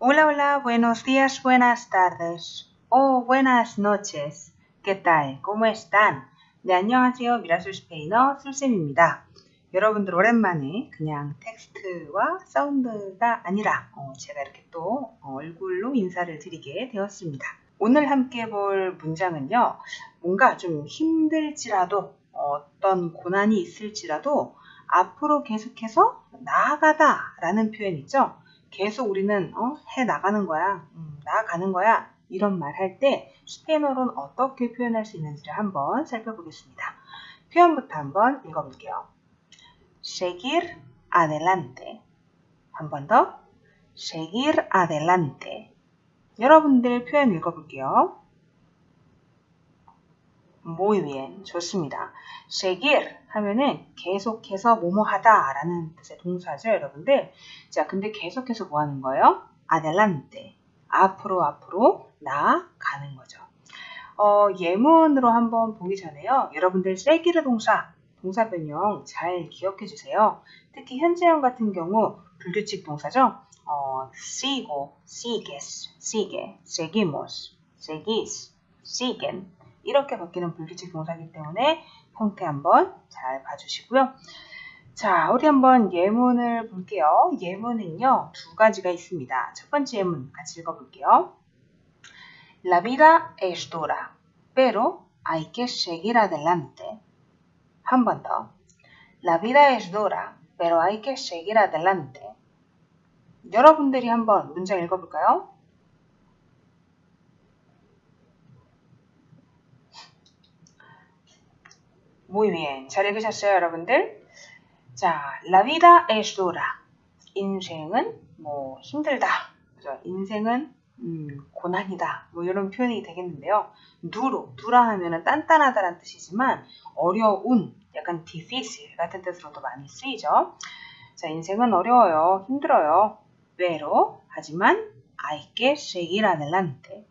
Hola, hola, buenos días, buenas tardes, o buenas noches. ¿Qué tal? ¿Cómo están? 네, 안녕하세요. 미라술 스페인어 술쌤입니다. 여러분들 오랜만에 그냥 텍스트와 사운드가 아니라 어, 제가 이렇게 또 얼굴로 인사를 드리게 되었습니다. 오늘 함께 볼 문장은요. 뭔가 좀 힘들지라도 어떤 고난이 있을지라도 앞으로 계속해서 나아가다 라는 표현이죠. 계속 우리는 어, 해 나가는 거야. 음, 나아가는 거야. 이런 말 할 때 스페인어로는 어떻게 표현할 수 있는지를 한번 살펴보겠습니다. 표현부터 한번 읽어볼게요. seguir adelante. 한 번 더. seguir adelante. 여러분들 표현 읽어볼게요. Muy bien. 좋습니다. seguir 하면은 계속해서 뭐뭐 하다 라는 뜻의 동사죠, 여러분들. 자, 근데 계속해서 뭐 하는 거예요? adelante. 앞으로 앞으로 나아가는 거죠. 어, 예문으로 한번 보기 전에요. 여러분들 seguir 동사, 동사 변형 잘 기억해 주세요. 특히 현재형 같은 경우 불규칙 동사죠. 어, sigo, sigues, sigue, seguimos, seguís, siguen 이렇게 바뀌는 불규칙 동사이기 때문에 형태 한번 잘 봐주시고요. 자, 우리 한번 예문을 볼게요. 예문은요, 두 가지가 있습니다. 첫 번째 예문 같이 읽어볼게요. La vida es dura, pero hay que seguir adelante. 한 번 더. La vida es dura, pero hay que seguir adelante. 여러분들이 한번 문장 읽어볼까요? Muy bien. 잘 읽으셨어요, 여러분들? 자, la vida es dura. 인생은 뭐 힘들다. 그죠? 인생은 음, 고난이다. 뭐 이런 표현이 되겠는데요. duro, dura 하면은 단단하다라는 뜻이지만 어려운, 약간 difícil 같은 뜻으로도 많이 쓰이죠. 자, 인생은 어려워요. 힘들어요. pero 하지만 hay que seguir adelante.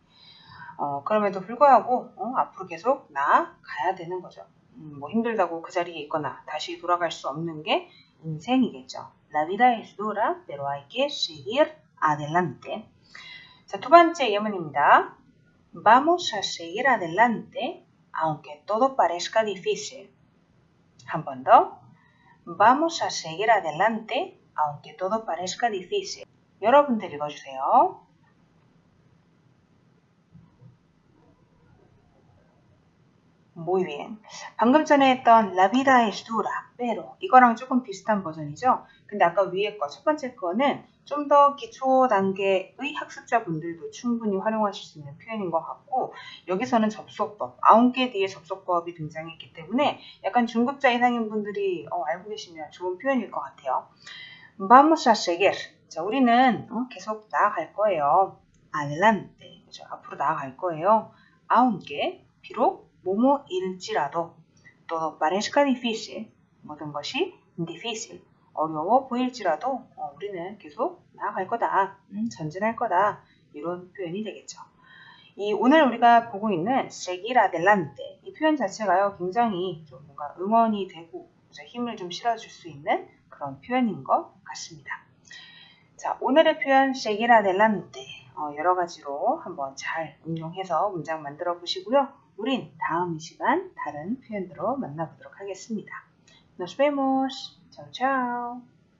어, 그럼에도 불구하고 어, 앞으로 계속 나아가야 되는 거죠. 음, 뭐 힘들다고 그 자리에 있거나 다시 돌아갈 수 없는 게 인생이겠죠. La vida es dura, pero hay que seguir adelante. 자, 두 번째 예문입니다. Vamos a seguir adelante, aunque todo parezca difícil. 한 번 더. Vamos a seguir adelante, aunque todo parezca difícil. 여러분들 읽어주세요. Muy bien. 방금 전에 했던 La vida es dura, pero 이거랑 조금 비슷한 버전이죠. 근데 아까 위에 거, 첫 번째 거는 좀 더 기초 단계의 학습자분들도 충분히 활용하실 수 있는 표현인 것 같고 여기서는 접속법, 아홉 개 뒤에 접속법이 등장했기 때문에 약간 중급자 이상인 분들이 어, 알고 계시면 좋은 표현일 것 같아요. Vamos a seguir. 자, 우리는 어, 계속 나아갈 거예요. Adelante. 그렇죠? 앞으로 나아갈 거예요. aunque 비록 뭐뭐일지라도 todo parezca difícil 모든 것이 difícil 어려워 보일지라도 어, 우리는 계속 나아갈 거다 음, 전진할 거다 이런 표현이 되겠죠. 이 오늘 우리가 보고 있는 seguir adelante 이 표현 자체가요 굉장히 좀 뭔가 응원이 되고 힘을 좀 실어줄 수 있는 그런 표현인 것 같습니다. 자 오늘의 표현 seguir adelante 어, 여러 가지로 한번 잘 응용해서 문장 만들어 보시고요. 우린 다음 시간 다른 표현으로 만나보도록 하겠습니다. Nos vemos. Chao, chao.